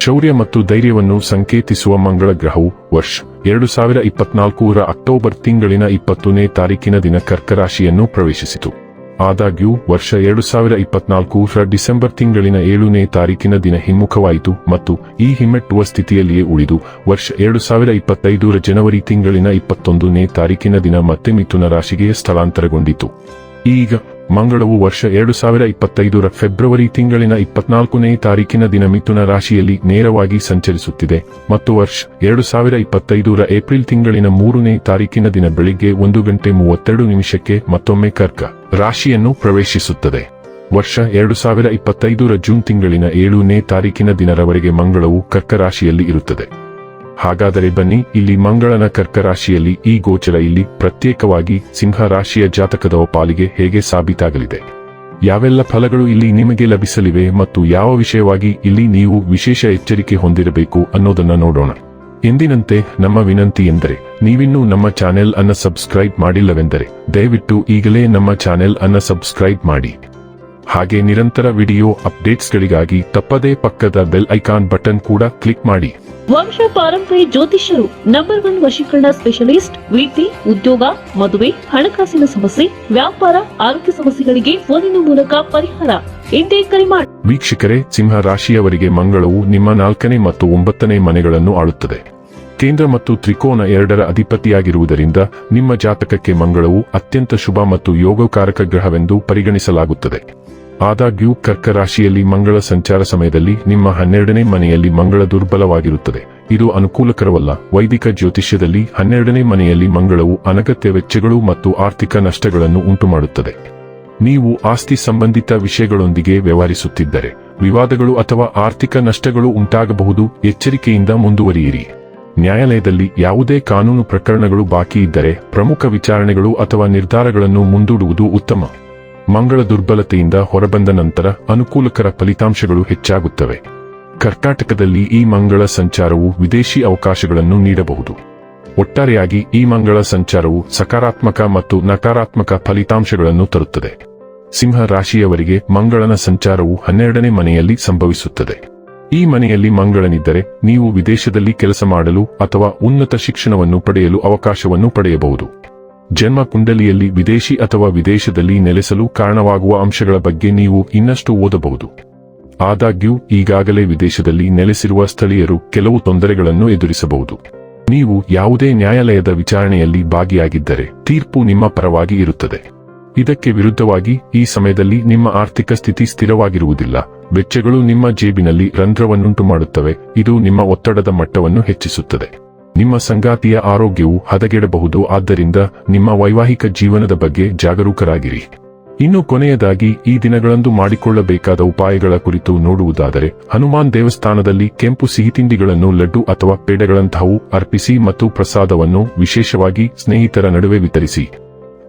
ಶೌರ್ಯ ಮತ್ತು ಧೈರ್ಯವನ್ನು ಸಂಕೇತಿಸುವ ಮಂಗಳ ಗ್ರಹವು ವರ್ಷ. ಎರಡು ಸಾವಿರ ಇಪ್ಪತ್ನಾಲ್ಕೂರ ಅಕ್ಟೋಬರ್ ತಿಂಗಳಿನ ಇಪ್ಪತ್ತನೇ ತಾರೀಕಿನ ದಿನ ಕರ್ಕರಾಶಿಯನ್ನು ಪ್ರವೇಶಿಸಿತು. ಆದಾಗ್ಯೂ, ವರ್ಷ ಎರಡು ಸಾವಿರ ಇಪ್ಪತ್ನಾಲ್ಕರ ಡಿಸೆಂಬರ್ ತಿಂಗಳಿನ ಏಳನೇ ತಾರೀಕಿನ ದಿನ ಹಿಮ್ಮುಖವಾಯಿತು ಮತ್ತು ಈ ಹಿಮ್ಮೆಟ್ಟುವ ಸ್ಥಿತಿಯಲ್ಲಿಯೇ ಉಳಿದು, ವರ್ಷ ಎರಡು ಸಾವಿರ ಇಪ್ಪತ್ತೈದರ ಜನವರಿ ತಿಂಗಳಿನ ಇಪ್ಪತ್ತೊಂದನೇ ತಾರೀಕಿನ ದಿನ ಮತ್ತೆ ಮಿಥುನ ರಾಶಿಗೆ ಸ್ಥಳಾಂತರಗೊಂಡಿತು. ಈಗ ಮಂಗಳವು ವರ್ಷ ಎರಡು ಸಾವಿರ ಇಪ್ಪತ್ತೈದರ ಫೆಬ್ರವರಿ ತಿಂಗಳಿನ ಇಪ್ಪತ್ನಾಲ್ಕನೇ ತಾರೀಕಿನ ದಿನ ಮಿಥುನ ರಾಶಿಯಲ್ಲಿ ನೇರವಾಗಿ ಸಂಚರಿಸುತ್ತಿದೆ. ಮತ್ತು ವರ್ಷ ಎರಡು ಸಾವಿರ ಇಪ್ಪತ್ತೈದರ ಏಪ್ರಿಲ್ ತಿಂಗಳಿನ ಮೂರನೇ ತಾರೀಕಿನ ದಿನ ಬೆಳಿಗ್ಗೆ ಒಂದು ಗಂಟೆ ಮೂವತ್ತೆರಡು ನಿಮಿಷಕ್ಕೆ ಮತ್ತೊಮ್ಮೆ ಕರ್ಕ ರಾಶಿಯನ್ನು ಪ್ರವೇಶಿಸುತ್ತದೆ. ವರ್ಷ ಎರಡು ಸಾವಿರ ಇಪ್ಪತ್ತೈದರ ಜೂನ್ ತಿಂಗಳಿನ ಏಳನೇ ತಾರೀಕಿನ ದಿನರವರೆಗೆ ಮಂಗಳವು ಕರ್ಕ ರಾಶಿಯಲ್ಲಿ ಇರುತ್ತದೆ. ಹಾಗಾದರೆ ಬನ್ನಿ, ಇಲ್ಲಿ ಮಂಗಳನ ಕರ್ಕ ರಾಶಿಯಲ್ಲಿ ಈ ಗೋಚರ ಇಲ್ಲಿ ಪ್ರತ್ಯೇಕವಾಗಿ ಸಿಂಹ ರಾಶಿಯ ಜಾತಕದ ಪಾಲಿಗೆ ಹೇಗೆ ಸಾಬೀತಾಗಲಿದೆ? ಯಾವೆಲ್ಲ ಫಲಗಳು ಇಲ್ಲಿ ನಿಮಗೆ ಲಭಿಸಲಿವೆ ಮತ್ತು ಯಾವ ವಿಷಯವಾಗಿ ಇಲ್ಲಿ ನೀವು ವಿಶೇಷ ಎಚ್ಚರಿಕೆ ಹೊಂದಿರಬೇಕು ಅನ್ನೋದನ್ನ ನೋಡೋಣ. ಎಂದಿನಂತೆ, ನಮ್ಮ ವಿನಂತಿ ಎಂದರೆ, ನೀವಿನ್ನೂ ನಮ್ಮ ಚಾನೆಲ್ ಅನ್ನ ಸಬ್ಸ್ಕ್ರೈಬ್ ಮಾಡಿಲ್ಲವೆಂದರೆ, ದಯವಿಟ್ಟು ಈಗಲೇ ನಮ್ಮ ಚಾನೆಲ್ ಅನ್ನ ಸಬ್ಸ್ಕ್ರೈಬ್ ಮಾಡಿ. ಹಾಗೆ ನಿರಂತರ ವಿಡಿಯೋ ಅಪ್ಡೇಟ್ಸ್ಗಳಿಗಾಗಿ ತಪ್ಪದೇ ಪಕ್ಕದ ಬೆಲ್ ಐಕಾನ್ ಬಟನ್ ಕೂಡ ಕ್ಲಿಕ್ ಮಾಡಿ. ವಂಶ ಪಾರಂಪರ್ಯ ಜ್ಯೋತಿಷ್ಯರು ನಂಬರ್ ಒನ್ ವಶೀಕರಣ ಸ್ಪೆಷಲಿಸ್ಟ್ ವೃತ್ತಿ ಉದ್ಯೋಗ ಮದುವೆ ಹಣಕಾಸಿನ ಸಮಸ್ಯೆ ವ್ಯಾಪಾರ ಆರೋಗ್ಯ ಸಮಸ್ಯೆಗಳಿಗೆ ಫೋನಿನ ಮೂಲಕ ಪರಿಹಾರ. ಕರೆ ಮಾಡಿ ವೀಕ್ಷಕರೇ ಸಿಂಹ ರಾಶಿಯವರಿಗೆ ಮಂಗಳವು ನಿಮ್ಮ ನಾಲ್ಕನೇ ಮತ್ತು ಒಂಬತ್ತನೇ ಮನೆಗಳನ್ನು ಆಳುತ್ತದೆ. ಕೇಂದ್ರ ಮತ್ತು ತ್ರಿಕೋನ ಎರಡರ ಅಧಿಪತಿಯಾಗಿರುವುದರಿಂದ ನಿಮ್ಮ ಜಾತಕಕ್ಕೆ ಮಂಗಳವು ಅತ್ಯಂತ ಶುಭ ಮತ್ತು ಯೋಗಕಾರಕ ಗ್ರಹವೆಂದು ಪರಿಗಣಿಸಲಾಗುತ್ತದೆ. ಆದಾಗ್ಯೂ ಕರ್ಕ ರಾಶಿಯಲ್ಲಿ ಮಂಗಳ ಸಂಚಾರ ಸಮಯದಲ್ಲಿ ನಿಮ್ಮ ಹನ್ನೆರಡನೇ ಮನೆಯಲ್ಲಿ ಮಂಗಳ ದುರ್ಬಲವಾಗಿರುತ್ತದೆ. ಇದು ಅನುಕೂಲಕರವಲ್ಲ. ವೈದಿಕ ಜ್ಯೋತಿಷ್ಯದಲ್ಲಿ ಹನ್ನೆರಡನೇ ಮನೆಯಲ್ಲಿ ಮಂಗಳವು ಅನಗತ್ಯ ವೆಚ್ಚಗಳು ಮತ್ತು ಆರ್ಥಿಕ ನಷ್ಟಗಳನ್ನು ಉಂಟುಮಾಡುತ್ತದೆ. ನೀವು ಆಸ್ತಿ ಸಂಬಂಧಿತ ವಿಷಯಗಳೊಂದಿಗೆ ವ್ಯವಹರಿಸುತ್ತಿದ್ದರೆ, ವಿವಾದಗಳು ಅಥವಾ ಆರ್ಥಿಕ ನಷ್ಟಗಳು ಉಂಟಾಗಬಹುದು. ಎಚ್ಚರಿಕೆಯಿಂದ ಮುಂದುವರಿಯಿರಿ. ನ್ಯಾಯಾಲಯದಲ್ಲಿ ಯಾವುದೇ ಕಾನೂನು ಪ್ರಕರಣಗಳು ಬಾಕಿ ಇದ್ದರೆ ಪ್ರಮುಖ ವಿಚಾರಣೆಗಳು ಅಥವಾ ನಿರ್ಧಾರಗಳನ್ನು ಮುಂದೂಡುವುದು ಉತ್ತಮ. ಮಂಗಳ ದುರ್ಬಲತೆಯಿಂದ ಹೊರಬಂದ ನಂತರ ಅನುಕೂಲಕರ ಫಲಿತಾಂಶಗಳು ಹೆಚ್ಚಾಗುತ್ತವೆ. ಕರ್ನಾಟಕದಲ್ಲಿ ಈ ಮಂಗಳ ಸಂಚಾರವು ವಿದೇಶಿ ಅವಕಾಶಗಳನ್ನು ನೀಡಬಹುದು. ಒಟ್ಟಾರೆಯಾಗಿ ಈ ಮಂಗಳ ಸಂಚಾರವು ಸಕಾರಾತ್ಮಕ ಮತ್ತು ನಕಾರಾತ್ಮಕ ಫಲಿತಾಂಶಗಳನ್ನು ತರುತ್ತದೆ. ಸಿಂಹ ರಾಶಿಯವರಿಗೆ ಮಂಗಳನ ಸಂಚಾರವು ಹನ್ನೆರಡನೇ ಮನೆಯಲ್ಲಿ ಸಂಭವಿಸುತ್ತದೆ. ಈ ಮನೆಯಲ್ಲಿ ಮಂಗಳನಿದ್ದರೆ ನೀವು ವಿದೇಶದಲ್ಲಿ ಕೆಲಸ ಮಾಡಲು ಅಥವಾ ಉನ್ನತ ಶಿಕ್ಷಣವನ್ನು ಪಡೆಯಲು ಅವಕಾಶವನ್ನು ಪಡೆಯಬಹುದು. ಜನ್ಮ ಕುಂಡಲಿಯಲ್ಲಿ ವಿದೇಶಿ ಅಥವಾ ವಿದೇಶದಲ್ಲಿ ನೆಲೆಸಲು ಕಾರಣವಾಗುವ ಅಂಶಗಳ ಬಗ್ಗೆ ನೀವು ಇನ್ನಷ್ಟು ಓದಬಹುದು. ಆದಾಗ್ಯೂ, ಈಗಾಗಲೇ ವಿದೇಶದಲ್ಲಿ ನೆಲೆಸಿರುವ ಸ್ಥಳೀಯರು ಕೆಲವು ತೊಂದರೆಗಳನ್ನು ಎದುರಿಸಬಹುದು. ನೀವು ಯಾವುದೇ ನ್ಯಾಯಾಲಯದ ವಿಚಾರಣೆಯಲ್ಲಿ ಭಾಗಿಯಾಗಿದ್ದರೆ ತೀರ್ಪು ನಿಮ್ಮ ಪರವಾಗಿ ಇರುತ್ತದೆ. ಇದಕ್ಕೆ ವಿರುದ್ಧವಾಗಿ ಈ ಸಮಯದಲ್ಲಿ ನಿಮ್ಮ ಆರ್ಥಿಕ ಸ್ಥಿತಿ ಸ್ಥಿರವಾಗಿರುವುದಿಲ್ಲ. ವೆಚ್ಚಗಳು ನಿಮ್ಮ ಜೇಬಿನಲ್ಲಿ ರಂಧ್ರವನ್ನುಂಟು ಮಾಡುತ್ತವೆ ಇದು ನಿಮ್ಮ ಒತ್ತಡದ ಮಟ್ಟವನ್ನು ಹೆಚ್ಚಿಸುತ್ತದೆ. ನಿಮ್ಮ ಸಂಗಾತಿಯ ಆರೋಗ್ಯವು ಹದಗೆಡಬಹುದು. ಆದ್ದರಿಂದ ನಿಮ್ಮ ವೈವಾಹಿಕ ಜೀವನದ ಬಗ್ಗೆ ಜಾಗರೂಕರಾಗಿರಿ. ಇನ್ನು ಕೊನೆಯದಾಗಿ, ಈ ದಿನಗಳಂದು ಮಾಡಿಕೊಳ್ಳಬೇಕಾದ ಉಪಾಯಗಳ ಕುರಿತು ನೋಡುವುದಾದರೆ, ಹನುಮಾನ್ ದೇವಸ್ಥಾನದಲ್ಲಿ ಕೆಂಪು ಸಿಹಿತಿಂಡಿಗಳನ್ನು, ಲಡ್ಡು ಅಥವಾ ಪೇಡಗಳಂತಹವು ಅರ್ಪಿಸಿ ಮತ್ತು ಪ್ರಸಾದವನ್ನು ವಿಶೇಷವಾಗಿ ಸ್ನೇಹಿತರ ನಡುವೆ ವಿತರಿಸಿ.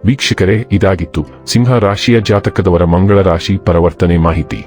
ವೀಕ್ಷಕರೇ, ಇದಾಗಿತ್ತು. ಸಿಂಹ ರಾಶಿಯ ಜಾತಕದವರ ಮಂಗಳ ರಾಶಿ ಪರವರ್ತನೆ ಮಾಹಿತಿ.